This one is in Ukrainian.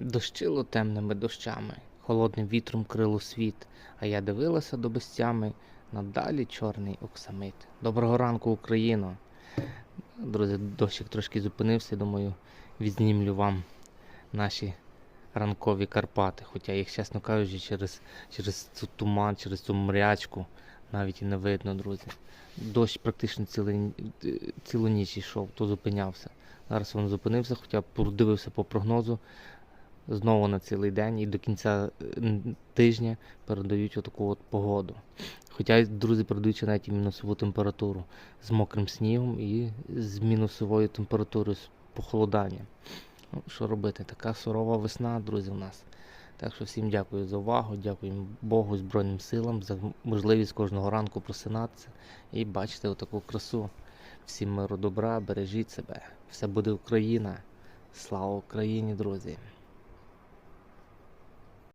Дощило темними дощами, холодним вітром крило світ, а я дивилася до безтями, надалі чорний оксамит. Доброго ранку, Україно! Друзі, дощик трошки зупинився, думаю, відзнімлю вам наші ранкові Карпати. Хоча їх, чесно кажучи, через, через цю туман, через цю мрячку навіть і не видно, друзі. Дощ практично цілий, цілу ніч йшов, то зупинявся. Зараз він зупинився, хоча подивився по прогнозу. Знову на цілий день і до кінця е, тижня передають отаку от погоду. Хоча, друзі, передають навіть і мінусову температуру з мокрим снігом і з мінусовою температурою, з похолоданням. Ну, що робити? Така сурова весна, друзі, у нас. Так що всім дякую за увагу, дякую Богу, Збройним силам за можливість кожного ранку просинатися і бачити отаку красу. Всім миру добра, бережіть себе. Все буде Україна. Слава Україні, друзі!